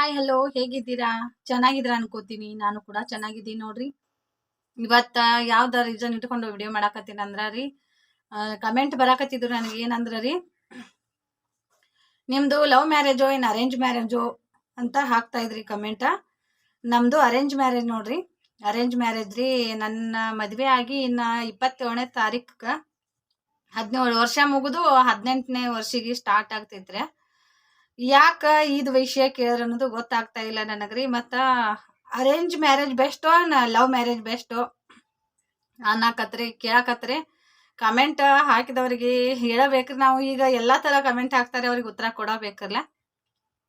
Hi hello ಹೇಗಿದ್ದೀರಾ? ಚೆನ್ನಾಗಿದ್ದೀರಾ ಅನ್ಕೋತೀನಿ. ನಾನು ಕೂಡ ಚೆನ್ನಾಗಿದ್ದೀನಿ ನೋಡ್ರಿ. ಇವತ್ತ ಯಾವ್ದ ರೀಸನ್ ಇಟ್ಕೊಂಡು ವಿಡಿಯೋ ಮಾಡಾಕತ್ತೀನಿ ಅಂದ್ರ ರೀ ಕಮೆಂಟ್ ಬರಾಕತ್ತಿದ್ರು ನನಗೆ ಏನಂದ್ರ ರೀ, ನಿಮ್ದು ಲವ್ ಮ್ಯಾರೇಜೋ ಏನು ಅರೇಂಜ್ ಮ್ಯಾರೇಜೋ ಅಂತ ಹಾಕ್ತಾ ಇದ್ರಿ ಕಮೆಂಟ ನಮ್ದು ಅರೇಂಜ್ ಮ್ಯಾರೇಜ್ ನೋಡ್ರಿ. ಅರೇಂಜ್ ಮ್ಯಾರೇಜ್ ರೀ ನನ್ನ ಮದುವೆ ಆಗಿ ಇನ್ನ ಇಪ್ಪತ್ತೇಳನೇ ತಾರೀಕ ಹದಿನೇಳು ವರ್ಷ ಮುಗಿದು ಹದಿನೆಂಟನೇ ವರ್ಷಿಗೆ ಸ್ಟಾರ್ಟ್ ಆಗ್ತೈತ್ರಿ. ಯಾಕ ಈದ್ ವಿಷಯ ಕೇಳ್ರ ಅನ್ನೋದು ಗೊತ್ತಾಗ್ತಾ ಇಲ್ಲ ನನಗ್ರಿ. ಮತ್ತ ಅರೇಂಜ್ ಮ್ಯಾರೇಜ್ ಬೆಸ್ಟೋ ಲವ್ ಮ್ಯಾರೇಜ್ ಬೆಸ್ಟ್ ಅನ್ನಕತ್ರಿ, ಕೇಳಕತ್ರಿ. ಕಮೆಂಟ್ ಹಾಕಿದವ್ರಿಗೆ ಹೇಳಬೇಕ್ರಿ ನಾವು. ಈಗ ಎಲ್ಲಾ ತರ ಕಮೆಂಟ್ ಹಾಕ್ತಾರೆ, ಅವ್ರಿಗೆ ಉತ್ತರ ಕೊಡಬೇಕಲ್ಲ.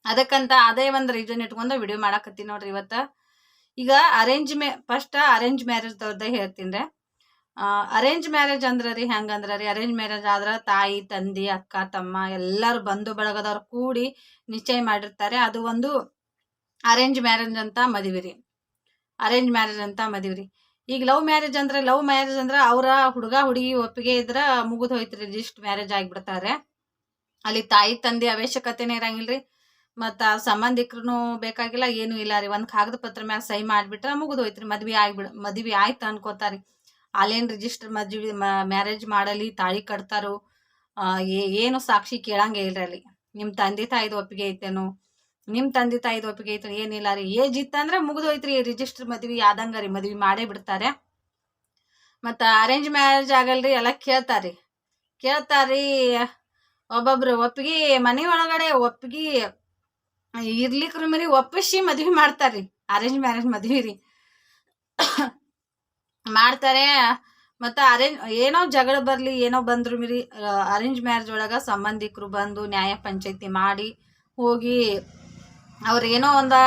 ಅದಕ್ಕಂತ ಅದೇ ಒಂದು ರೀಸನ್ ಇಟ್ಕೊಂಡು ವಿಡಿಯೋ ಮಾಡಾಕತ್ತೀನಿ ನೋಡ್ರಿ ಇವತ್ತ. ಈಗ arrange May first arrange marriage ದವ್ರದ್ದೇ ಹೇಳ್ತೀನಿ ಅರೇಂಜ್ ಮ್ಯಾರೇಜ್ ಅಂದ್ರ ರೀ ಹೆಂಗಂದ್ರ ರೀ ಅರೇಂಜ್ ಮ್ಯಾರೇಜ್ ಆದ್ರ ತಾಯಿ, ತಂದಿ, ಅಕ್ಕ, ತಮ್ಮ ಎಲ್ಲರೂ ಬಂಧು ಬಳಗದವ್ರು ಕೂಡಿ ನಿಶ್ಚಯ ಮಾಡಿರ್ತಾರೆ. ಅದು ಒಂದು ಅರೇಂಜ್ ಮ್ಯಾರೇಜ್ ಅಂತ ಮದುವೆ ರೀ ಅರೇಂಜ್ ಮ್ಯಾರೇಜ್ ಅಂತ ಮದುವೆ ರೀ ಈಗ ಲವ್ ಮ್ಯಾರೇಜ್ ಅಂದ್ರೆ ಲವ್ ಮ್ಯಾರೇಜ್ ಅಂದ್ರೆ ಅವರ ಹುಡುಗ, ಹುಡುಗಿ ಒಪ್ಪಿಗೆ ಇದ್ರ ಮುಗಿದು ಹೋಯ್ತು ರಿಜಿಸ್ಟ್ ಮ್ಯಾರೇಜ್ ಆಗಿಬಿಡ್ತಾರೆ. ಅಲ್ಲಿ ತಾಯಿ, ತಂದೆ ಅವಶ್ಯಕತೆನೇ ಇರಂಗಿಲ್ರಿ. ಮತ್ತ ಸಂಬಂಧಿಕರು ಬೇಕಾಗಿಲ್ಲ, ಏನು ಇಲ್ಲ ರೀ. ಒಂದ್ ಕಾಗದ ಪತ್ರ ಮ್ಯಾಗ ಸಹಿ ಮಾಡ್ಬಿಟ್ರ ಮುಗಿದು ಹೋಯ್ತ್ರಿ. ಮದ್ವಿ ಆಗ್ಬಿಡ, ಮದ್ವಿ ಆಯ್ತು ಅನ್ಕೋತಾರಿ. ಅಲ್ಲೇನ್ ರಿಜಿಸ್ಟರ್ ಮದ್ವಿ ಮ್ಯಾರೇಜ್ ಮಾಡಲಿ, ತಾಳಿ ಕಟ್ತಾರೋ ಏನು ಸಾಕ್ಷಿ ಕೇಳಂಗೆ ಇಲ್ರಿ ಅಲ್ಲಿ. ನಿಮ್ಮ ತಂದೆ ತಾಯಿದು ಒಪ್ಪಿಗೆ ಐತೇನು ನಿಮ್ಮ ತಂದೆ ತಾಯಿದು ಒಪ್ಪಿಗೆ ಐತೆ ಏನಿಲ್ಲ ರೀ. ಏಜ್ ಇತ್ತಂದ್ರೆ ಮುಗಿದೋಯ್ತ್ರಿ ರಿಜಿಸ್ಟರ್ ಮದ್ವಿ ಆದಂಗ ರೀ, ಮದ್ವೆ ಮಾಡೇ ಬಿಡ್ತಾರೆ. ಮತ್ತು ಅರೇಂಜ್ ಮ್ಯಾರೇಜ್ ಆಗಲ್ರಿ, ಎಲ್ಲ ಕೇಳ್ತಾರಿ. ಕೇಳ್ತಾರಿ, ಒಬ್ಬೊಬ್ರು ಒಪ್ಪಿಗೆ ಮನೆ ಒಳಗಡೆ ಒಪ್ಪಿಗೆ ಇರ್ಲಿಕ್ರ ಮರಿ ಒಪ್ಪಿಸಿ ಮದ್ವಿ ಮಾಡ್ತಾರ್ರಿ ಅರೇಂಜ್ ಮ್ಯಾರೇಜ್ ಮದ್ವೆ ರೀ. ಮಾಡ್ತಾರೆ. ಮತ್ತು ಅರೇಂಜ್, ಏನೋ ಜಗಳ ಬರ್ಲಿ, ಏನೋ ಬಂದ್ರು ಮಿರಿ ಅರೇಂಜ್ ಮ್ಯಾರೇಜ್ ಒಳಗ ಸಂಬಂಧಿಕರು ಬಂದು ನ್ಯಾಯ ಪಂಚಾಯತಿ ಮಾಡಿ ಹೋಗಿ ಅವ್ರ ಏನೋ ಒಂದು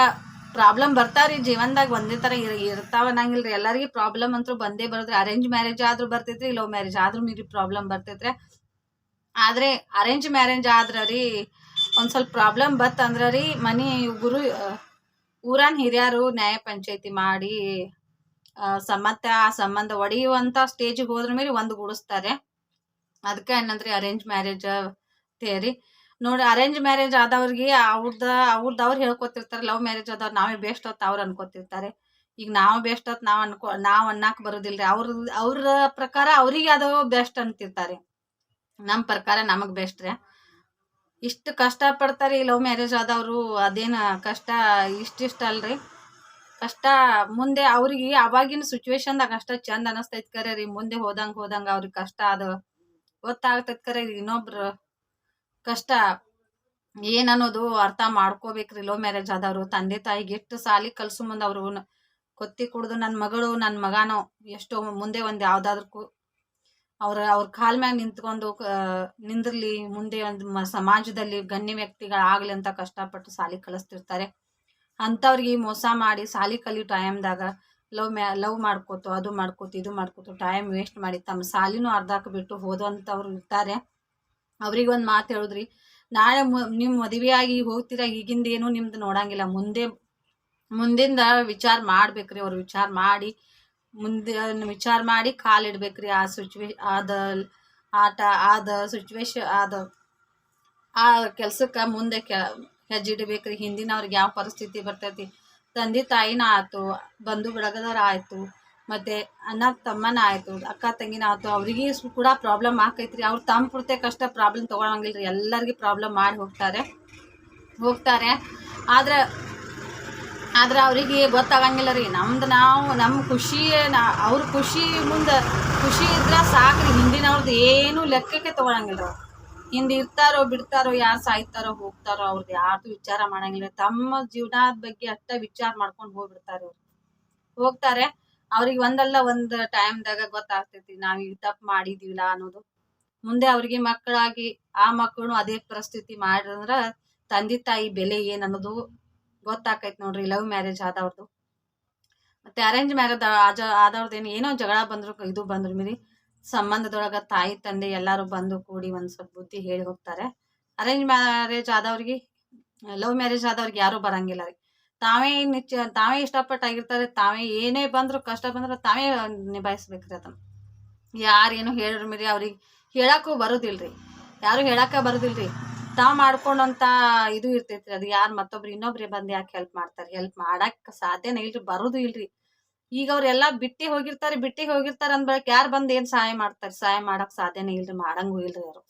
ಪ್ರಾಬ್ಲಮ್ ಬರ್ತಾವ್ರಿ, ಜೀವನದಾಗ ಒಂದೇ ತರ ಇರ್- ಇರ್ತಾವ ರೀ ಎಲ್ಲರಿಗೂ ಪ್ರಾಬ್ಲಮ್ ಅಂತೂ ಬಂದೇ ಬರೋದ್ರಿ. ಅರೇಂಜ್ ಮ್ಯಾರೇಜ್ ಆದ್ರೂ ಬರ್ತೈತ್ರಿ, ಲವ್ ಮ್ಯಾರೇಜ್ ಆದ್ರೂ ಮೀರಿ ಪ್ರಾಬ್ಲಮ್ ಬರ್ತೈತ್ರಿ. ಆದ್ರೆ ಅರೇಂಜ್ ಮ್ಯಾರೇಜ್ ಆದ್ರ ರೀ ಒಂದು ಸ್ವಲ್ಪ ಪ್ರಾಬ್ಲಮ್ ಬತ್ ಅಂದ್ರ ರೀ ಮನಿ ಗುರು ಊರನ್ ಹಿರಿಯರು ನ್ಯಾಯ ಪಂಚಾಯತಿ ಮಾಡಿ ಸಮ್ಮತ ಆ ಸಂಬಂಧ ಒಡೆಯುವಂತ ಸ್ಟೇಜಿಗೆ ಹೋದ್ರ ಮೇಲೆ ಒಂದು ಗುಡಿಸ್ತಾರೆ. ಅದಕ್ಕೆ ಏನಂದ್ರಿ ಅರೇಂಜ್ ಮ್ಯಾರೇಜ್ ಥಿಯರಿ ನೋಡಿ ಅರೇಂಜ್ ಮ್ಯಾರೇಜ್ ಆದವ್ರಿಗೆ ಅವ್ರದ ಅವ್ರದ್ದು ಅವ್ರು ಹೇಳ್ಕೊತಿರ್ತಾರೆ ಲವ್ ಮ್ಯಾರೇಜ್ ಆದವ್ರು ನಾವೇ ಬೆಸ್ಟ್ ಹೊತ್ತು ಅವ್ರು ಅನ್ಕೋತಿರ್ತಾರೆ. ಈಗ ನಾವು ಬೆಸ್ಟ್ ಹೊತ್ತು ನಾವು ಅನ್ಕೋ, ನಾವು ಅನ್ನಕ್ ಬರೋದಿಲ್ರಿ. ಅವ್ರ ಅವ್ರ ಪ್ರಕಾರ ಅವ್ರಿಗೆ ಅದು ಬೆಸ್ಟ್ ಅಂತಿರ್ತಾರೆ. ನಮ್ಮ ಪ್ರಕಾರ ನಮಗ್ ಬೆಸ್ಟ್ ರೀ. ಇಷ್ಟು ಕಷ್ಟ ಪಡ್ತಾರೆ ಈ ಲವ್ ಮ್ಯಾರೇಜ್ ಆದವರು. ಅದೇನ ಕಷ್ಟ ಇಷ್ಟಿಷ್ಟ ಅಲ್ರಿ. ಕಷ್ಟ ಮುಂದೆ ಅವ್ರಿಗೆ ಅವಾಗಿನ ಸಿಚುವೇಶನ್ದಾಗ ಅಷ್ಟ ಚಂದ ಅನಸ್ತೈತ್ ಕರೆ ರೀ ಮುಂದೆ ಹೋದಂಗ ಹೋದಂಗ ಅವ್ರಿಗೆ ಕಷ್ಟ ಅದು ಗೊತ್ತಾಗ್ತೈತ್ ಕರೆ ಇನ್ನೊಬ್ರು ಕಷ್ಟ ಏನ್ ಅನ್ನೋದು ಅರ್ಥ ಮಾಡ್ಕೋಬೇಕ್ರಿ. ಲೋ ಮ್ಯಾರೇಜ್ ಆದವ್ರು, ತಂದೆ ತಾಯಿಗೆ ಎಷ್ಟು ಸಾಲಿ ಕಲ್ಸು ಮುಂದೆ ಅವ್ರು ಕೊತ್ತಿ ಕುಡ್ದು ನನ್ನ ಮಗಳು ನನ್ನ ಮಗನೋ, ಎಷ್ಟೋ ಮುಂದೆ ಒಂದು ಯಾವ್ದಾದ್ರು ಅವ್ರ ಅವ್ರ ಕಾಲ್ ಮ್ಯಾಗ ನಿಂತ್ಕೊಂಡು ನಿಂದಿರ್ಲಿ, ಮುಂದೆ ಒಂದು ಸಮಾಜದಲ್ಲಿ ಗಣ್ಯ ವ್ಯಕ್ತಿಗಳಾಗ್ಲಿ ಅಂತ ಕಷ್ಟಪಟ್ಟು ಸಾಲಿ ಕಲಿಸ್ತಿರ್ತಾರೆ. ಅಂಥವ್ರಿಗೆ ಮೋಸ ಮಾಡಿ ಸಾಲಿ ಕಲಿಯೋ ಟೈಮ್ದಾಗ ಲವ್ ಮ್ಯಾ ಲವ್ ಮಾಡ್ಕೋತು, ಅದು ಮಾಡ್ಕೋತು, ಇದು ಮಾಡ್ಕೋತು ಟೈಮ್ ವೇಸ್ಟ್ ಮಾಡಿ ತಮ್ಮ ಸಾಲಿನೂ ಅರ್ಧಕ್ಕೆ ಬಿಟ್ಟು ಹೋದಂಥವ್ರು ಇರ್ತಾರೆ. ಅವ್ರಿಗೆ ಒಂದು ಮಾತು ಹೇಳಿದ್ರಿ, ನಾಳೆ ನಿಮ್ಮ ಮದುವೆಯಾಗಿ ಹೋಗ್ತೀರಾ, ಈಗಿಂದ ಏನು ನಿಮ್ದು ನೋಡಂಗಿಲ್ಲ. ಮುಂದೆ, ಮುಂದಿಂದ ವಿಚಾರ ಮಾಡ್ಬೇಕ್ರಿ, ಅವ್ರು ವಿಚಾರ ಮಾಡಿ ಮುಂದೆ ವಿಚಾರ ಮಾಡಿ ಕಾಲಿಡ್ಬೇಕ್ರಿ ಆ ಸಿಚುವೇ ಆದ, ಆಟ, ಆದ ಸಿಚುವೇಶ ಆದ, ಆ ಕೆಲಸಕ್ಕೆ ಮುಂದೆ ಹೆಜ್ಜೆ ಇಡಬೇಕ್ರಿ. ಹಿಂದಿನವ್ರಿಗೆ ಯಾವ ಪರಿಸ್ಥಿತಿ ಬರ್ತೈತಿ? ತಂದೆ ತಾಯಿನ ಆಯ್ತು ಬಂಧು ಬಳಗದವ್ರ ಆಯಿತು, ಮತ್ತೆ ಅಣ್ಣ ತಮ್ಮನ ಆಯಿತು, ಅಕ್ಕ ತಂಗಿನ ಆಯ್ತು, ಅವ್ರಿಗೆ ಕೂಡ ಪ್ರಾಬ್ಲಮ್ ಆಕೈತ್ರಿ. ಅವ್ರು ತಮ್ಮ ಪೂರ್ತಿ ಕಷ್ಟ ಪ್ರಾಬ್ಲಮ್ ತಗೊಳಂಗಿಲ್ರಿ. ಎಲ್ಲರಿಗೂ ಪ್ರಾಬ್ಲಮ್ ಮಾಡಿ ಹೋಗ್ತಾರೆ. ಹೋಗ್ತಾರೆ. ಆದ್ರೆ ಆದ್ರೆ ಅವರಿಗೆ ಗೊತ್ತಾಗಂಗಿಲ್ಲ ರೀ ನಮ್ದು ನಾವು ನಮ್ಮ ಖುಷಿ ಅವ್ರ ಖುಷಿ ಮುಂದೆ ಖುಷಿ ಇದ್ರ ಸಾಕ್ರಿ. ಹಿಂದಿನವ್ರದ್ದು ಏನು ಲೆಕ್ಕಕ್ಕೆ ತಗೊಳಂಗಿಲ್ಲ ಹಿಂದೆ ಇರ್ತಾರೋ ಬಿಡ್ತಾರೋ, ಯಾರು ಸಾಯ್ತಾರೋ, ಹೋಗ್ತಾರೋ ಅವ್ರದ್ದು ಯಾರ್ದು ವಿಚಾರ ಮಾಡಂಗಿಲ್ಲ. ತಮ್ಮ ಜೀವನದ ಬಗ್ಗೆ ಅಷ್ಟ ವಿಚಾರ ಮಾಡ್ಕೊಂಡು ಹೋಗ್ಬಿಡ್ತಾರೆ ಅವ್ರು. ಹೋಗ್ತಾರೆ. ಅವ್ರಿಗೆ ಒಂದಲ್ಲ ಒಂದು ಟೈಮ್ದಾಗ ಗೊತ್ತಾಗ್ತೈತಿ, ನಾವ್ ಈಗ ತಪ್ಪು ಮಾಡಿದೀವಿಲ್ಲ ಅನ್ನೋದು. ಮುಂದೆ ಅವ್ರಿಗೆ ಮಕ್ಕಳಾಗಿ, ಆ ಮಕ್ಕಳು ಅದೇ ಪರಿಸ್ಥಿತಿ ಮಾಡಿದ್ರ ತಂದೆ ತಾಯಿ ಬೆಲೆ ಏನ್ ಅನ್ನೋದು ಗೊತ್ತಾಕೈತಿ ನೋಡ್ರಿ ಲವ್ ಮ್ಯಾರೇಜ್ ಆದವ್ರದ್ದು ಮತ್ತೆ ಅರೇಂಜ್ ಮ್ಯಾರೇಜ್ ಆದವ್ರದ್ ಆದವ್ರದ್ದೇನು ಏನೋ ಜಗಳ ಬಂದ್ರು, ಇದು ಬಂದ್ರು ಮೀರಿ. ಸಂಬಂಧದೊಳಗ ತಾಯಿ, ತಂದೆ ಎಲ್ಲರೂ ಬಂದು ಕೂಡಿ ಒಂದು ಸ್ವಲ್ಪ ಬುದ್ಧಿ ಹೇಳಿ ಹೋಗ್ತಾರೆ. ಅರೇಂಜ್ ಮ್ಯಾರೇಜ್ ಆದವ್ರಿಗೆ, ಲವ್ ಮ್ಯಾರೇಜ್ ಆದವ್ರಿಗೆ ಯಾರು ಬರಂಗಿಲ್ಲ ರೀ. ತಾವೇ ನಿಚ್ಚ ತಾವೇ ಇಷ್ಟಪಟ್ಟು ಆಗಿರ್ತಾರೆ ತಾವೇ ಏನೇ ಬಂದ್ರು ಕಷ್ಟ ಬಂದ್ರು ತಾವೇ ನಿಭಾಯಿಸ್ಬೇಕ್ರಿ ಅದನ್ನ. ಯಾರೇನು ಹೇಳ್ರಿ ಮೀರಿ ಅವ್ರಿಗೆ ಹೇಳಕ್ಕೂ ಬರುದಿಲ್ರಿ ಯಾರು ಹೇಳಕ್ಕ ಬರುದಿಲ್ರಿ ತಾವು ಮಾಡ್ಕೊಂಡಂತ ಇದು ಇರ್ತೈತ್ರಿ, ಅದು ಯಾರು ಮತ್ತೊಬ್ರು ಇನ್ನೊಬ್ರಿಗೆ ಬಂದು ಯಾಕೆ ಹೆಲ್ಪ್ ಮಾಡ್ತಾರೆ? ಹೆಲ್ಪ್ ಮಾಡಕ್ಕೆ ಸಾಧ್ಯನೇ ಇಲ್ರಿ, ಬರೋದು ಇಲ್ರಿ. ಈಗ ಅವ್ರೆಲ್ಲಾ ಬಿಟ್ಟಿ ಹೋಗಿರ್ತಾರೆ, ಬಿಟ್ಟಿ ಹೋಗಿರ್ತಾರ ಅಂದ್ ಬಳಕ ಯಾರು ಬಂದು ಏನ್ ಸಹಾಯ ಮಾಡ್ತಾರೆ? ಸಹಾಯ ಮಾಡಕ್ ಸಾಧ್ಯನೇ ಇಲ್ರಿ, ಮಾಡಂಗೂ ಇಲ್ರಿ ಅವರು.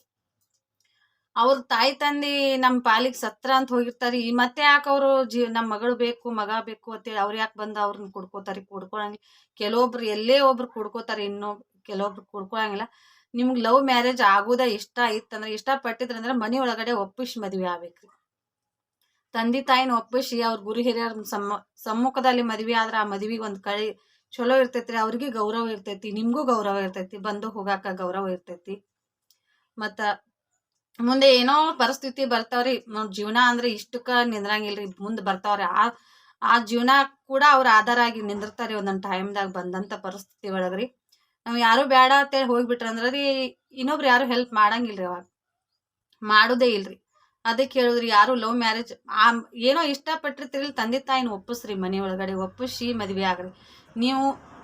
ಅವ್ರ ತಾಯಿ ತಂದಿ ನಮ್ಮ ಪಾಲಿಗೆ ಸತ್ರ ಅಂತ ಹೋಗಿರ್ತಾರಿ. ಈ ಮತ್ತೆ ಯಾಕೆ ಅವರು ಜೀ ನಮ್ಮ ಮಗಳು ಬೇಕು, ಮಗ ಬೇಕು ಅಂತೇಳಿ ಅವ್ರು ಯಾಕೆ ಬಂದು ಅವ್ರನ್ನ ಕುಡ್ಕೋತಾರೆ? ಕುಡ್ಕೊಳಂಗಿಲ್ಲ ಕೆಲವೊಬ್ರು ಎಲ್ಲೇ ಒಬ್ರು ಕುಡ್ಕೋತಾರೆ, ಇನ್ನೂ, ಕೆಲವೊಬ್ರು ಕುಡ್ಕೊಳಂಗಿಲ್ಲ. ನಿಮ್ಗೆ ಲವ್ ಮ್ಯಾರೇಜ್ ಆಗುದ ಇಷ್ಟ ಇತ್ತಂದ್ರೆ ಇಷ್ಟಪಟ್ಟಿದ್ರಂದ್ರೆ ಮನೆ ಒಳಗಡೆ ಒಪ್ಪಿಸಿ ಮದ್ವೆ ಆಗ್ಬೇಕ್ರಿ. ತಂದೆ ತಾಯಿನ ಒಪ್ಪಿಸಿ ಅವ್ರ ಗುರು ಹಿರಿಯರ ಸಮ್ಮ, ಸಮ್ಮುಖದಲ್ಲಿ ಮದ್ವೆ ಆದ್ರೆ ಆ ಮದ್ವಿಗೆ ಒಂದು ಕಳಿ ಚಲೋ ಇರ್ತೈತ್ರಿ. ಅವ್ರಿಗೆ ಗೌರವ ಇರ್ತೈತಿ. ನಿಮಗೂ ಗೌರವ ಇರ್ತೈತಿ. ಬಂದು ಹೋಗಾಕ ಗೌರವ ಇರ್ತೈತಿ. ಮತ್ತ ಮುಂದೆ ಏನೋ ಪರಿಸ್ಥಿತಿ ಬರ್ತಾವ್ರಿ. ನೋಡ್ ಜೀವನ ಅಂದ್ರೆ ಇಷ್ಟಕ್ಕ ನಿಂದ್ರಂಗಿಲ್ರಿ. ಮುಂದೆ ಬರ್ತಾವ್ರಿ. ಆ ಆ ಜೀವನ ಕೂಡ ಅವ್ರ ಆಧಾರ ಆಗಿ ನಿಂದಿರ್ತಾರಿ ಒಂದೊಂದು ಟೈಮ್ದಾಗ ಬಂದಂತ ಪರಿಸ್ಥಿತಿ ಒಳಗ್ರಿ. ನಾವ್ ಯಾರು ಬೇಡ ಅಂತೇಳಿ ಹೋಗ್ಬಿಟ್ರ ರೀ ಇನ್ನೊಬ್ರು ಯಾರು ಹೆಲ್ಪ್ ಮಾಡಂಗಿಲ್ರಿ ಅವಾಗ. ಮಾಡುದೇ ಇಲ್ರಿ. ಅದಕ್ಕೆ ಹೇಳಿದ್ರಿ, ಯಾರು ಲವ್ ಮ್ಯಾರೇಜ್, ಆ, ಏನೋ ಇಷ್ಟಪಟ್ಟಿರ್ತೀರಿ ತಂದೆ ತಾಯಿನ ಒಪ್ಪಿಸ್ರಿ, ಮನೆ ಒಳಗಡೆ ಒಪ್ಪಿಸಿ ಮದುವೆ ಆಗ್ರಿ. ನೀವು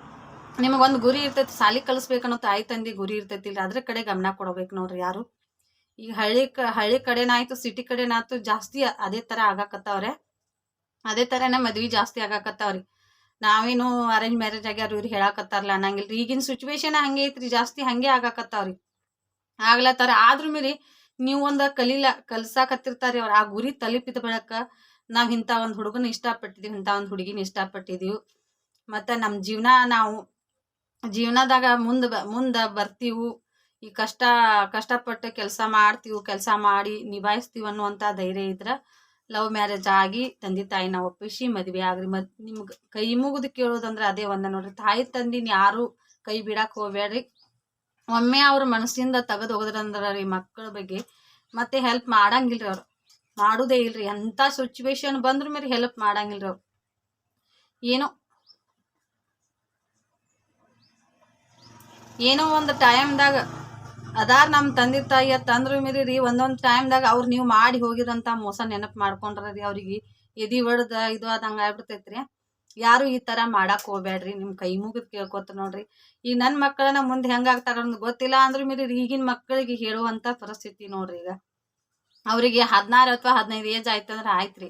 ನಿಮಗೊಂದು ಗುರಿ ಇರ್ತೈತಿ, ಸಾಲಿ ಕಲಿಸ್ಬೇಕನ್ನೋ ತಾಯಿ ತಂದೆ ಗುರಿ ಇರ್ತೈತಿ ಅದ್ರ ಕಡೆ ಗಮನ ಕೊಡ್ಬೇಕು ನೋಡ್ರಿ ಯಾರು. ಈಗ ಹಳ್ಳಿ ಕ, ಹಳ್ಳಿ ಕಡೆನಾಯ್ತು ಸಿಟಿ ಕಡೆನಾಯ್ತು ಜಾಸ್ತಿ ಅದೇ ತರ ಆಗಾಕತ್ತಾವ್ರೆ. ಅದೇ ಥರನೇ ಮದ್ವಿ ಜಾಸ್ತಿ ಆಗಾಕತ್ತಾವ್ರಿ. ನಾವೇನು ಅರೇಂಜ್ ಮ್ಯಾರೇಜ್ ಆಗ್ಯಾರ ಇವ್ರು ಹೇಳಾಕತ್ತಾರಲ್ಲ ಅನ್ನಂಗಿಲ್ರಿ. ಈಗಿನ ಸಿಚುವೇಶನ್ ಹಂಗೆ ಐತ್ರಿ ಜಾಸ್ತಿ ಹಂಗೆ ಆಗಾಕತ್ತಾವ್ರಿ. ಆಗ್ಲತ್ತಾರ. ಆದ್ರೂ ಮೀರಿ ನೀವು ಒಂದ ಕಲೀಲ ಕಲ್ಸಾಕತ್ತಿರ್ತಾರಿ ಅವ್ರ. ಆ ಗುರಿ ತಲುಪಿದ ಬಳಕ ನಾವ್ ಇಂಥ ಒಂದ್ ಹುಡುಗನ ಇಷ್ಟಪಟ್ಟಿದೀವಿ, ಇಂಥ ಒಂದ್ ಹುಡುಗಿನ ಇಷ್ಟಪಟ್ಟಿದೀವಿ. ಮತ್ತ ನಮ್ ಜೀವನ ನಾವು ಜೀವನದಾಗ ಮುಂದ ಬ- ಮುಂದ ಬರ್ತೀವು. ಈ ಕಷ್ಟ, ಕಷ್ಟಪಟ್ಟು ಕೆಲಸ ಮಾಡ್ತೀವಿ, ಕೆಲಸ ಮಾಡಿ ನಿಭಾಯಿಸ್ತೀವಿ ಅನ್ನುವಂಥ ಧೈರ್ಯ ಇದ್ರ ಲವ್ ಮ್ಯಾರೇಜ್ ಆಗಿ ತಂದೆ ತಾಯಿನ ಒಪ್ಪಿಸಿ ಮದುವೆ ಆಗ್ರಿ. ಮದ್ ನಿಮ್ಗೆ ಕೈ ಮುಗಿದು ಕೇಳೋದಂದ್ರೆ ಅದೇ ಒಂದ ನೋಡ್ರಿ. ತಾಯಿ ತಂದಿನ ಯಾರು ಕೈ ಬಿಡಾಕ್ ಹೋಗ್ಬೇಡ್ರಿ ಒಮ್ಮೆ ಅವ್ರ ಮನಸ್ಸಿಂದ ತೆಗೆದು ಹೋಗದ್ರಂದ್ರ ರೀ ಮಕ್ಕಳ ಬಗ್ಗೆ ಮತ್ತೆ ಹೆಲ್ಪ್ ಮಾಡಂಗಿಲ್ರಿ ಅವ್ರು. ಮಾಡುದೇ ಇಲ್ರಿ. ಎಂಥ ಸಿಚುವೇಶನ್ ಬಂದ್ರ ಮೇಲೆ ಹೆಲ್ಪ್ ಮಾಡಂಗಿಲ್ರಿ ಅವ್ರು. ಏನೋ ಏನೋ ಒಂದು ಟೈಮ್ದಾಗ ಅದಾರ ನಮ್ಮ ತಂದೆ ತಾಯಿ ತಂದ್ರ ಮೇಲೆ ರೀ ಒಂದೊಂದು ಟೈಮ್ದಾಗ ಅವ್ರು ನೀವು ಮಾಡಿ ಹೋಗಿರಂತ ಮೋಸ ನೆನಪು ಮಾಡ್ಕೊಂಡ್ರಿ ಅವ್ರಿಗೆ. ಎದಿ ಒಡ್ದ ಇದು ಆದಂಗ ಆಗ್ಬಿಡ್ತೈತ್ರಿ. ಯಾರು ಈ ತರ ಮಾಡಕ್ಕೆ ಹೋಗ್ಬೇಡ್ರಿ, ನಿಮ್ ಕೈ ಮುಗಿದ್ ಕೇಳ್ಕೊತ ನೋಡ್ರಿ. ಈಗ ನನ್ನ ಮಕ್ಕಳನ್ನ ಮುಂದೆ ಹೆಂಗಾಗ್ತಾರ ಅನ್ನೋದು ಗೊತ್ತಿಲ್ಲ ಅಂದ್ರೆ ಮೇಲೆ ಈಗಿನ ಮಕ್ಕಳಿಗೆ ಹೇಳುವಂತ ಪರಿಸ್ಥಿತಿ ನೋಡ್ರಿ ಈಗ. ಅವರಿಗೆ ಹದಿನಾರು ಅಥವಾ ಹದಿನೈದು ಏಜ್ ಆಯ್ತಂದ್ರ ಆಯ್ತ್ರಿ.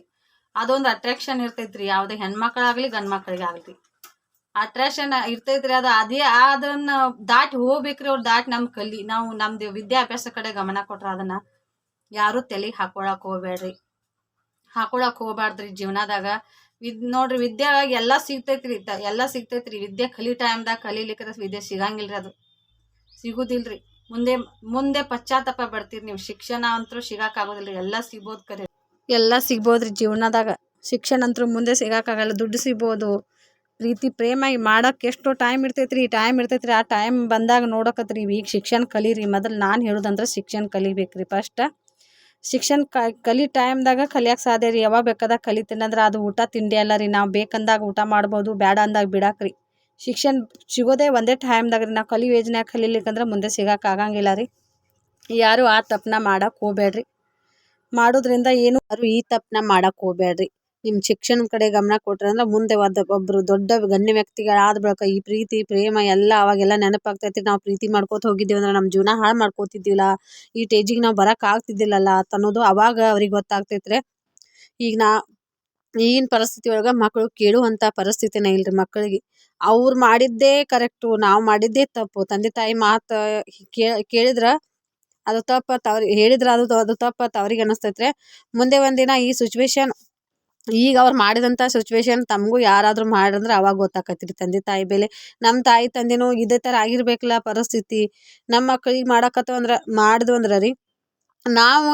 ಅದೊಂದು ಅಟ್ರಾಕ್ಷನ್ ಇರ್ತೈತ್ರಿ, ಯಾವ್ದೇ ಹೆಣ್ಮಕ್ಳಾಗ್ಲಿ ಗಂಡ್ ಆಗ್ಲಿ ಅಟ್ರಾಕ್ಷನ್ ಇರ್ತೈತ್ರಿ, ಅದು ಅದೇ ಅದನ್ನ ದಾಟಿ ಹೋಗ್ಬೇಕ್ರಿ ಅವ್ರು ದಾಟಿ ನಮ್ ಕಲಿ. ನಾವು ನಮ್ದು ವಿದ್ಯಾಭ್ಯಾಸ ಕಡೆ ಗಮನ ಕೊಟ್ರ ಅದನ್ನ ಯಾರು ತಲೆಗೆ ಹಾಕೊಳಕ್ ಹೋಗ್ಬೇಡ್ರಿ. ಹಾಕೊಳಕ್ ಹೋಗ್ಬಾರ್ದ್ರಿ ಜೀವನದಾಗ. ವಿದ್ ನೋಡ್ರಿ ವಿದ್ಯಾಗ ಎಲ್ಲ ಸಿಗ್ತೈತ್ರಿ ತ- ಎಲ್ಲಾ ಸಿಗ್ತೈತ್ರಿ. ವಿದ್ಯೆ ಕಲಿ ಟೈಮ್ದಾಗ ಕಲೀಲಿಕ್ಕ ವಿದ್ಯೆ ಸಿಗಂಗಿಲ್ರಿ ಅದು. ಸಿಗುದಿಲ್ರಿ. ಮುಂದೆ ಮುಂದೆ ಪಶ್ಚಾತ್ತಾಪ ಬರ್ತೀರಿ ನೀವು. ಶಿಕ್ಷಣ ಅಂತರೂ ಸಿಗೋಕ್ಕಾಗೋದಿಲ್ಲ ಎಲ್ಲ ಸಿಗ್ಬೋದು ಕರೆ. ಎಲ್ಲ ಸಿಗ್ಬೋದ್ರಿ ಜೀವನದಾಗ. ಶಿಕ್ಷಣ ಅಂತರೂ ಮುಂದೆ ಸಿಗಾಕಾಗಲ್ಲ. ದುಡ್ಡು ಸಿಗ್ಬೋದು. ಪ್ರೀತಿ, ಪ್ರೇಮ ಈ ಮಾಡಕ್ಕೆ ಎಷ್ಟು ಟೈಮ್ ಇರ್ತೈತ್ರಿ. ಟೈಮ್ ಇರ್ತೈತ್ರಿ. ಆ ಟೈಮ್ ಬಂದಾಗ ನೋಡಕತ್ರಿ. ಈಗ ಶಿಕ್ಷಣ ಕಲೀರಿ. ಮೊದಲು ನಾನು ಹೇಳೋದಂದ್ರೆ ಶಿಕ್ಷಣ ಕಲಿಬೇಕ್ರಿ ಫಸ್ಟ್ ಶಿಕ್ಷಣ ಕ, ಕಲಿ ಟೈಮ್ದಾಗ ಕಲಿಯಕ್ಕೆ ಸಾಧ್ಯ ರೀ. ಯಾವಾಗ ಬೇಕಾದಾಗ ಕಲಿತೀನಿ ಅಂದ್ರೆ ಅದು ಊಟ ತಿಂಡಿ ಅಲ್ಲ ರೀ. ನಾವು ಬೇಕಂದಾಗ ಊಟ ಮಾಡ್ಬೋದು ಬೇಡ ಅಂದಾಗ ಬಿಡಾಕ್ರಿ ಶಿಕ್ಷಣ ಸಿಗೋದೇ ಒಂದೇ ಟೈಮ್ದಾಗ ರೀ. ನಾವು ಕಲಿ ಯೋಜನೆಯಾಗ ಕಲಿಲಿಕ್ಕಂದ್ರೆ ಮುಂದೆ ಸಿಗಕ್ಕೆ ಆಗಂಗಿಲ್ಲ ರೀ. ಯಾರು ಆ ತಪ್ಪನ್ನ ಮಾಡಕ್ಕೆ ಹೋಗ್ಬೇಡ್ರಿ ಮಾಡೋದ್ರಿಂದ ಏನು ಯಾರು ಈ ತಪ್ಪನ್ನ ಮಾಡಕ್ಕೆ ಹೋಗ್ಬೇಡ್ರಿ ನಿಮ್ಮ ಶಿಕ್ಷಣದ ಕಡೆ ಗಮನ ಕೊಟ್ರೆ ಅಂದ್ರೆ ಮುಂದೆ ಒಬ್ರು ದೊಡ್ಡ ಗಣ್ಯ ವ್ಯಕ್ತಿಗಳಾದ ಬಳಿಕ ಈ ಪ್ರೀತಿ, ಪ್ರೇಮ ಎಲ್ಲ ಅವಾಗೆಲ್ಲ ನೆನಪಾಗ್ತೈತಿ ನಾವು ಪ್ರೀತಿ ಮಾಡ್ಕೋತ ಹೋಗಿದ್ದೀವಿ ಅಂದ್ರೆ ನಮ್ಮ ಜೀವನ ಹಾಳು ಮಾಡ್ಕೋತಿದ್ದಿಲ್ಲ. ಈ ಟೇಜಿಗೆ ನಾವು ಬರಕ್ಕೆ ಆಗ್ತಿದ್ದಿಲ್ಲಲ್ಲ ಅಂತ ಅನ್ನೋದು ಅವಾಗ ಅವ್ರಿಗೆ ಗೊತ್ತಾಗ್ತೈತ್ರಿ. ಈಗ ನಾ, ಈಗಿನ ಪರಿಸ್ಥಿತಿ ಒಳಗೆ ಮಕ್ಕಳು ಕೇಳುವಂತ ಪರಿಸ್ಥಿತಿನೇ ಇಲ್ರಿ ಮಕ್ಕಳಿಗೆ ಅವ್ರು ಮಾಡಿದ್ದೇ ಕರೆಕ್ಟು ನಾವು ಮಾಡಿದ್ದೇ ತಪ್ಪು. ತಂದೆ, ತಾಯಿ ಮಾತು ಕೇಳಿದ್ರ ಅದು ತಪ್ಪತ್ತು ಅವ್ರಿಗೆ ಹೇಳಿದ್ರೆ ಅದು ಅದು ತಪ್ಪತ್ತು ಅವ್ರಿಗೆ ಅನಿಸ್ತೈತ್ರಿ. ಮುಂದೆ ಒಂದಿನ ಈ ಸಿಚುವೇಶನ್ ಈಗ ಅವ್ರು ಮಾಡಿದಂಥ ಸಿಚುವೇಶನ್ ತಮಗೂ ಯಾರಾದರೂ ಮಾಡಿದ್ರೆ ಅವಾಗ ಗೊತ್ತಾಕತ್ರಿ ತಂದೆ ತಾಯಿ ಬೆಲೆ. ನಮ್ಮ ತಾಯಿ ತಂದೆನೂ ಇದೇ ಥರ ಆಗಿರ್ಬೇಕಲ್ಲ ಪರಿಸ್ಥಿತಿ. ನಮ್ಮ ಮಕ್ಳಿಗೆ ಮಾಡಕತ್ತವ ಅಂದ್ರೆ ಮಾಡಿದ್ವು ಅಂದ್ರೆ ರೀ, ನಾವು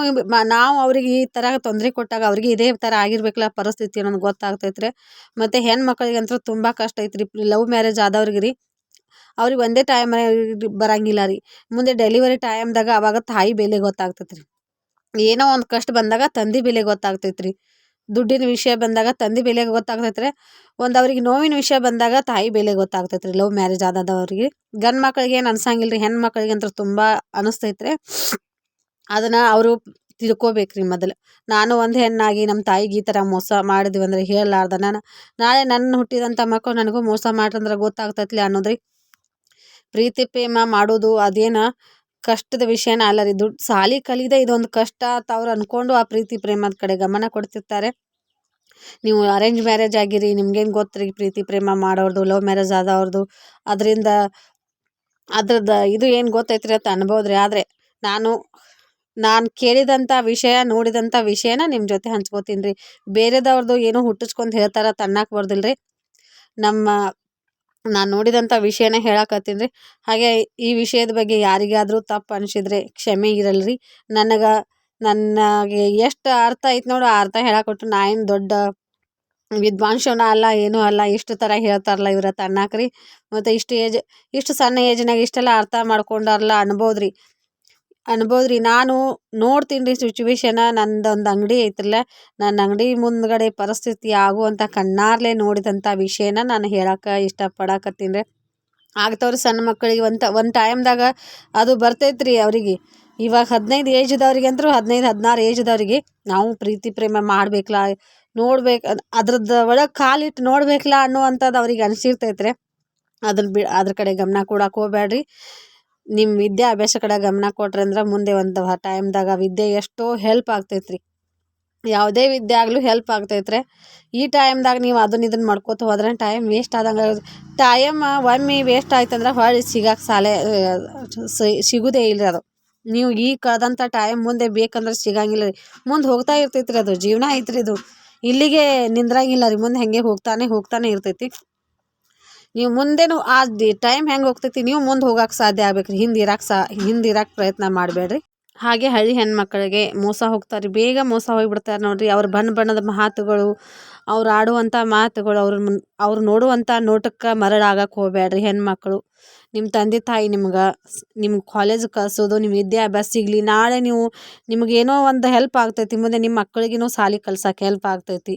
ನಾವು ಅವ್ರಿಗೆ ಈ ಥರ ತೊಂದರೆ ಕೊಟ್ಟಾಗ ಅವ್ರಿಗೆ ಇದೇ ಥರ ಆಗಿರ್ಬೇಕಲ್ಲ ಪರಿಸ್ಥಿತಿ ಅನ್ನೋದು ಗೊತ್ತಾಗ್ತೈತೆ ರೀ ಮತ್ತು ಹೆಣ್ಮಕ್ಳಿಗೆ ಅಂತೂ ತುಂಬ ಕಷ್ಟ ಐತ್ರಿ, ಲವ್ ಮ್ಯಾರೇಜ್ ಆದವ್ರಿಗೆ ರೀ, ಅವ್ರಿಗೆ ಒಂದೇ ಟೈಮ್ ಬರಂಗಿಲ್ಲ ರೀ. ಮುಂದೆ ಡೆಲಿವರಿ ಟೈಮ್ದಾಗ ಅವಾಗ ತಾಯಿ ಬೆಲೆ ಗೊತ್ತಾಗ್ತೈತೆ ರೀ ಏನೋ ಒಂದು ಕಷ್ಟ ಬಂದಾಗ ತಂದೆ ಬೆಲೆ ಗೊತ್ತಾಗ್ತೈತೆ ರೀ ದುಡ್ಡಿನ ವಿಷಯ ಬಂದಾಗ ತಂದೆ ಬೆಲೆ ಗೊತ್ತಾಗ್ತೈತೆ ರೀ ಒಂದು ಅವ್ರಿಗೆ ನೋವಿನ ವಿಷಯ ಬಂದಾಗ ತಾಯಿ ಬೆಲೆ ಗೊತ್ತಾಗ್ತೈತೆ ರೀ ಲವ್ ಮ್ಯಾರೇಜ್ ಆದದವ್ರಿಗೆ. ಗಂಡು ಮಕ್ಳಿಗೆ ಏನು ಅನ್ಸಂಗಿಲ್ಲ ಹೆಣ್ಣು ಮಕ್ಳಿಗೆ ಅಂತ ತುಂಬ ಅನಿಸ್ತೈತೆ ರೀ ಅದನ್ನು ಅವರು ತಿಳ್ಕೊಬೇಕು ರೀ ಮೊದಲು. ನಾನು ಒಂದು ಹೆಣ್ಣಾಗಿ ನಮ್ಮ ತಾಯಿಗೆ ಈ ಥರ ಮೋಸ ಮಾಡಿದ್ವಿ ಅಂದ್ರೆ ಹೇಳಲಾರ್ದ. ನಾನು, ನಾಳೆ ನನ್ನ ಹುಟ್ಟಿದಂಥ ಮಕ್ಕಳು ನನಗೂ ಮೋಸ ಮಾಡ್ರಂದ್ರೆ ಗೊತ್ತಾಗ್ತೈತ್ಲಿ ಅನ್ನೋದ್ರಿ. ಪ್ರೀತಿ, ಪ್ರೇಮ ಮಾಡೋದು ಅದೇನು ಕಷ್ಟದ ವಿಷಯನ ಅಲ್ಲ ರೀ. ದುಡ್ಡು ಸಾಲಿ ಕಲಿದೆ ಇದೊಂದು ಕಷ್ಟ ಅಂತ ಅವ್ರು ಅಂದ್ಕೊಂಡು ಆ ಪ್ರೀತಿ ಪ್ರೇಮದ ಕಡೆ ಗಮನ ಕೊಡ್ತಿರ್ತಾರೆ. ನೀವು ಅರೇಂಜ್ ಮ್ಯಾರೇಜ್ ಆಗಿರಿ, ನಿಮ್ಗೇನು ಗೊತ್ತು ರೀ ಪ್ರೀತಿ ಪ್ರೇಮ ಮಾಡೋರ್ದು ಲವ್ ಮ್ಯಾರೇಜ್ ಆದವ್ರದ್ದು ಅದರಿಂದ ಅದ್ರದ್ದು ಇದು ಏನು ಗೊತ್ತೈತ್ರಿ ಅಂತ ಅನ್ಬೋದು ರೀ ಆದರೆ ನಾನು ನಾನು ಕೇಳಿದಂಥ ವಿಷಯ ನೋಡಿದಂಥ ವಿಷಯನ ನಿಮ್ಮ ಜೊತೆ ಹಂಚ್ಕೋತೀನಿ ರೀ. ಬೇರೆದವ್ರದ್ದು ಏನೋ ಹುಟ್ಟಿಸ್ಕೊಂಡು ಹೇಳ್ತಾರ ತನ್ನಕ್ಕೆ ಬರ್ದಿಲ್ಲ ರೀ ನಮ್ಮ ನಾನು ನೋಡಿದಂಥ ವಿಷಯನ ಹೇಳಕತ್ತೀನಿ ಹಾಗೆ ಈ ವಿಷಯದ ಬಗ್ಗೆ ಯಾರಿಗಾದರೂ ತಪ್ಪು ಅನಿಸಿದ್ರೆ ಕ್ಷಮೆ ಇರಲ್ರಿ. ನನಗೆ ನನಗೆ ಎಷ್ಟು ಅರ್ಥ ಐತೆ ನೋಡು, ಆ ಅರ್ಥ ಹೇಳಕೊಟ್ಟು ನಾ ಏನು ದೊಡ್ಡ ವಿದ್ವಾಂಸನ ಅಲ್ಲ, ಏನೂ ಅಲ್ಲ, ಇಷ್ಟು ಥರ ಹೇಳ್ತಾರಲ್ಲ ಇವ್ರ ತನ್ನಾಕ್ರಿ ಮತ್ತು ಇಷ್ಟು ಏಜ್, ಇಷ್ಟು ಸಣ್ಣ ಏಜ್ನಾಗ ಇಷ್ಟೆಲ್ಲ ಅರ್ಥ ಮಾಡ್ಕೊಂಡಾರಲ್ಲ ಅನ್ಬೋದು ರೀ ಅನ್ಬೋದು ನಾನು ನೋಡ್ತೀನಿ ರೀ ಸಿಚುವೇಶನ ನಂದು ಒಂದು ಅಂಗಡಿ ಐತ್ರಲ್ಲ. ನನ್ನ ಅಂಗಡಿ ಮುಂದ್ಗಡೆ ಪರಿಸ್ಥಿತಿ ಆಗುವಂಥ ಕಣ್ಣಾರ್ಲೆ ನೋಡಿದಂಥ ವಿಷಯನ ನಾನು ಹೇಳಕ್ಕೆ ಇಷ್ಟಪಡಕತ್ತೀನಿ ರೀ. ಆಗ್ತಾವ್ರಿ ಸಣ್ಣ ಮಕ್ಕಳಿಗೆ ಒಂದು ಒಂದು ಟೈಮ್ದಾಗ ಅದು ಬರ್ತೈತ್ರಿ ಅವರಿಗೆ. ಇವಾಗ ಹದಿನೈದು ಏಜ್ದವ್ರಿಗೆ ಅಂತೂ ಹದಿನೈದು, ಹದಿನಾರು ಏಜ್ದವ್ರಿಗೆ ನಾವು ಪ್ರೀತಿ, ಪ್ರೇಮ ಮಾಡ್ಬೇಕಲ್ಲ ನೋಡ್ಬೇಕು ಅದ್ರದ್ದು ಒಳಗೆ ಕಾಲಿಟ್ಟು ನೋಡ್ಬೇಕಲ್ಲ ಅನ್ನುವಂಥದ್ದು ಅವ್ರಿಗೆ ಅನಿಸಿರ್ತೈತ್ರಿ. ಅದ್ರ ಬಿ, ಅದ್ರ ಕಡೆ ಗಮನ ಕೊಡಕ್ಕೆ ಹೋಗ್ಬೇಡ್ರಿ ನಿಮ್ಮ ವಿದ್ಯಾಭ್ಯಾಸ ಕಡೆ ಗಮನ ಕೊಟ್ರಿ ಅಂದ್ರೆ ಮುಂದೆ ಒಂದು ಟೈಮ್ದಾಗ ವಿದ್ಯೆ ಎಷ್ಟೋ ಹೆಲ್ಪ್ ಆಗ್ತೈತ್ರಿ. ಯಾವುದೇ ವಿದ್ಯೆ ಆಗಲೂ ಹೆಲ್ಪ್ ಆಗ್ತೈತ್ರಿ. ಈ ಟೈಮ್ದಾಗ ನೀವು ಅದನ್ನ ಇದನ್ನು ಮಾಡ್ಕೋತ ಹೋದ್ರೆ ಟೈಮ್ ವೇಸ್ಟ್ ಆದಂಗೆ ಟೈಮ್ ಒಮ್ಮೆ ವೇಸ್ಟ್ ಆಯ್ತಂದ್ರೆ ಹೊಳ್ಳಿ ಸಿಗಕ್ಕೆ ಸಾಲೆ ಸಿಗುದೇ ಇಲ್ಲ ಅದು. ನೀವು ಈ ಕಳೆದಂಥ ಟೈಮ್ ಮುಂದೆ ಬೇಕಂದ್ರೆ ಸಿಗಂಗಿಲ್ಲ ರೀ. ಮುಂದೆ ಹೋಗ್ತಾ ಇರ್ತೈತ್ರಿ ಅದು. ಜೀವನ ಐತ್ರಿ ಇದು. ಇಲ್ಲಿಗೆ ನಿಂದ್ರಂಗಿಲ್ಲ ರೀ. ಮುಂದೆ ಹೆಂಗೆ ಹೋಗ್ತಾನೆ ಹೋಗ್ತಾನೆ ಇರ್ತೈತಿ. ನೀವು ಮುಂದೆನೂ ಆ ಟೈಮ್ ಹೆಂಗೆ ಹೋಗ್ತೈತಿ, ನೀವು ಮುಂದೆ ಹೋಗೋಕೆ ಸಾಧ್ಯ ಆಗ್ಬೇಕ್ರಿ. ಹಿಂದೆ ಇರಕ್ಕೆ ಸಾ ಹಿಂದೆ ಇರಕ್ಕೆ ಪ್ರಯತ್ನ ಮಾಡಬೇಡ್ರಿ. ಹಾಗೆ ಹಳ್ಳಿ ಹೆಣ್ಮಕ್ಳಿಗೆ ಮೋಸ ಹೋಗ್ತಾರೆ, ಬೇಗ ಮೋಸ ಹೋಗಿಬಿಡ್ತಾರೆ ನೋಡ್ರಿ. ಅವ್ರ ಬಣ್ಣ ಬಣ್ಣದ ಮಾತುಗಳು, ಅವ್ರು ಆಡುವಂಥ ಮಾತುಗಳು, ಅವ್ರ ಅವ್ರು ನೋಡುವಂಥ ನೋಟಕ್ಕೆ ಮರಳಾಗಕ್ಕೆ ಹೋಗ್ಬೇಡ್ರಿ ಹೆಣ್ಮಕ್ಳು. ನಿಮ್ಮ ತಂದೆ ತಾಯಿ ನಿಮ್ಗೆ ನಿಮ್ಮ ಕಾಲೇಜಿಗೆ ಕಳಿಸೋದು ನಿಮ್ಮ ವಿದ್ಯಾಭ್ಯಾಸ ಸಿಗಲಿ, ನಾಳೆ ನೀವು ನಿಮಗೇನೋ ಒಂದು ಹೆಲ್ಪ್ ಆಗ್ತೈತಿ, ಮುಂದೆ ನಿಮ್ಮ ಮಕ್ಕಳಿಗೇನೋ ಸಾಲಿ ಕಲ್ಸಕ್ಕೆ ಹೆಲ್ಪ್ ಆಗ್ತೈತಿ.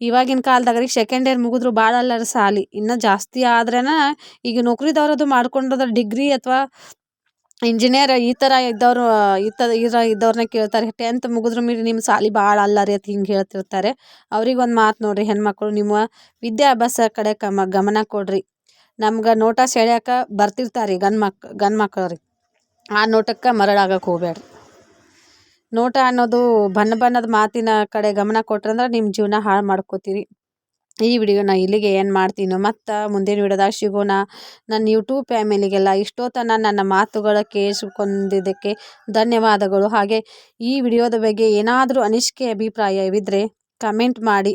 ಇವಾಗಿನ ಕಾಲದಾಗ ರೀ ಸೆಕೆಂಡ್ ಇಯರ್ ಮುಗಿದ್ರು ಭಾಳ ರೀ ಸಾಲಿ. ಇನ್ನೂ ಜಾಸ್ತಿ ಆದ್ರೇನ ಈಗ ನೌಕರಿದವ್ರದು ಮಾಡ್ಕೊಂಡ್ರದ ಡಿಗ್ರಿ ಅಥವಾ ಇಂಜಿನಿಯರ್ ಈ ಥರ ಇದ್ದವರು, ಈ ಥರ ಇದ್ದವ್ರನ್ನ ಕೇಳ್ತಾರೆ ಟೆಂತ್ ಮುಗಿದ್ರು ಮೀರಿ ನಿಮ್ಮ ಸಾಲಿ ಭಾಳ ಅಲ್ಲ ರೀ ಅಂತ ಹಿಂಗೆ ಹೇಳ್ತಿರ್ತಾರೆ. ಅವ್ರಿಗೆ ಒಂದು ಮಾತು ನೋಡಿರಿ ಹೆಣ್ಮಕ್ಳು, ನಿಮ್ಮ ವಿದ್ಯಾಭ್ಯಾಸ ಕಡೆ ಕಮ, ಗಮನ ಕೊಡ್ರಿ. ನಮ್ಗೆ ನೋಟ ಸೆಳ್ಯಾಕ ಬರ್ತಿರ್ತಾರೆ ಗಂಡು ಮಕ್, ಗಂಡು ಮಕ್ಳು ರೀ. ಆ ನೋಟಕ್ಕೆ ಮರಳಾಗಕ್ಕೆ ಹೋಗ್ಬೇಡ್ರಿ ನೋಟ ಅನ್ನೋದು ಬಣ್ಣ ಬಣ್ಣದ ಮಾತಿನ ಕಡೆ ಗಮನ ಕೊಟ್ರಂದ್ರೆ ನಿಮ್ಮ ಜೀವನ ಹಾಳು ಮಾಡ್ಕೋತೀರಿ. ಈ ವಿಡಿಯೋನ ಇಲ್ಲಿಗೆ ಏನು ಮಾಡ್ತೀನೋ. ಮತ್ತು ಮುಂದಿನ ವಿಡಿಯೋದಾಗ ಸಿಗೋಣ. ನನ್ನ ಯೂಟ್ಯೂಬ್ ಫ್ಯಾಮಿಲಿಗೆಲ್ಲ ಇಷ್ಟೊತ್ತನ ನನ್ನ ಮಾತುಗಳ ಕೇಳಿಸಿಕೊಂಡಿದ್ದಕ್ಕೆ ಧನ್ಯವಾದಗಳು. ಹಾಗೆ ಈ ವಿಡಿಯೋದ ಬಗ್ಗೆ ಏನಾದರೂ ಅನಿಸಿಕೆ ಅಭಿಪ್ರಾಯವಿದ್ದರೆ ಕಮೆಂಟ್ ಮಾಡಿ.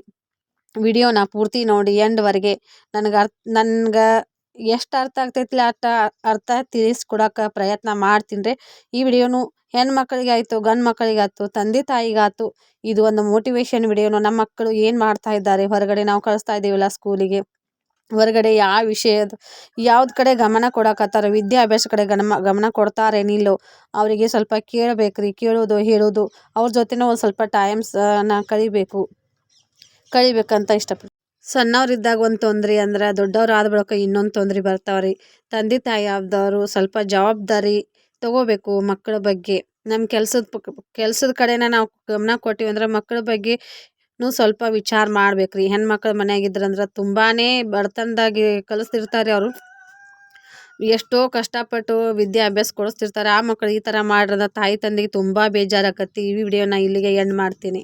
ವಿಡಿಯೋನ ಪೂರ್ತಿ ನೋಡಿ. ಎಂಡ್ವರೆಗೆ ನನಗೆ ಅರ್ಥ ನನ್ಗೆ ಎಷ್ಟು ಅರ್ಥ ಆಗ್ತೈತಿಲ್ಲ ಅಷ್ಟು ಅರ್ಥ ತಿಳಿಸ್ಕೊಡಕ್ಕೆ ಪ್ರಯತ್ನ ಮಾಡ್ತೀನಿ ರೀ. ಈ ವಿಡಿಯೋನು ಹೆಣ್ಣು ಆಯಿತು ಗಂಡು ಮಕ್ಕಳಿಗಾಯ್ತು ತಂದೆ ತಾಯಿಗಾಯ್ತು, ಇದು ಒಂದು ಮೋಟಿವೇಶನ್ ವಿಡಿಯೋನು. ನಮ್ಮ ಮಕ್ಕಳು ಏನು ಮಾಡ್ತಾ ಇದ್ದಾರೆ? ಹೊರಗಡೆ ನಾವು ಕಳಿಸ್ತಾ ಇದ್ದೀವಲ್ಲ ಸ್ಕೂಲಿಗೆ. ಹೊರಗಡೆ ಯಾವ ವಿಷಯದ, ಯಾವ್ದು ಕಡೆ ಗಮನ ಕೊಡಕತ್ತಾರ? ವಿದ್ಯಾಭ್ಯಾಸ ಕಡೆ ಗಮ ಗಮನ ಕೊಡ್ತಾರೆ ನಿಲ್ಲೋ ಅವರಿಗೆ ಸ್ವಲ್ಪ ಕೇಳಬೇಕು ಕೇಳೋದು, ಹೇಳೋದು, ಅವ್ರ ಜೊತೆನೂ ಒಂದು ಸ್ವಲ್ಪ ಟೈಮ್ಸನ್ನ ಕಳಿಬೇಕು. ಕಳಿಬೇಕಂತ ಇಷ್ಟಪಡ್ತೀನಿ. ಸಣ್ಣವ್ರಿದ್ದಾಗ ಒಂದು ತೊಂದ್ರೆ ಅಂದ್ರೆ ದೊಡ್ಡವ್ರು ಆದ ಬಳಿಕ ಇನ್ನೊಂದು ತೊಂದ್ರೆ ಬರ್ತಾವೆ ರೀ ತಂದೆ ತಾಯಿ ಆದವರು ಸ್ವಲ್ಪ ಜವಾಬ್ದಾರಿ ತಗೋಬೇಕು ಮಕ್ಕಳ ಬಗ್ಗೆ. ನಮ್ಮ ಕೆಲಸದ ಕೆಲಸದ ಕಡೆನ ನಾವು ಗಮನ ಕೊಟ್ಟಿವಿ ಅಂದ್ರೆ ಮಕ್ಕಳ ಬಗ್ಗೆನೂ ಸ್ವಲ್ಪ ವಿಚಾರ ಮಾಡ್ಬೇಕು ರೀ ಹೆಣ್ಮಕ್ಳು ಮನೆಯಾಗಿದ್ರಂದ್ರೆ ತುಂಬಾ ಬಡತನದಾಗಿ ಕಲಿಸ್ತಿರ್ತಾರೆ ಅವರು. ಎಷ್ಟೋ ಕಷ್ಟಪಟ್ಟು ವಿದ್ಯಾಭ್ಯಾಸ ಕೊಡಿಸ್ತಿರ್ತಾರೆ. ಆ ಮಕ್ಕಳು ಈ ಥರ ಮಾಡ್ರದ ತಾಯಿ ತಂದೆಗೆ ತುಂಬ ಬೇಜಾರಾಗತ್ತೆ ಈ ವಿಡಿಯೋನ ಇಲ್ಲಿಗೆ ಎಂಡ್ ಮಾಡ್ತೀನಿ.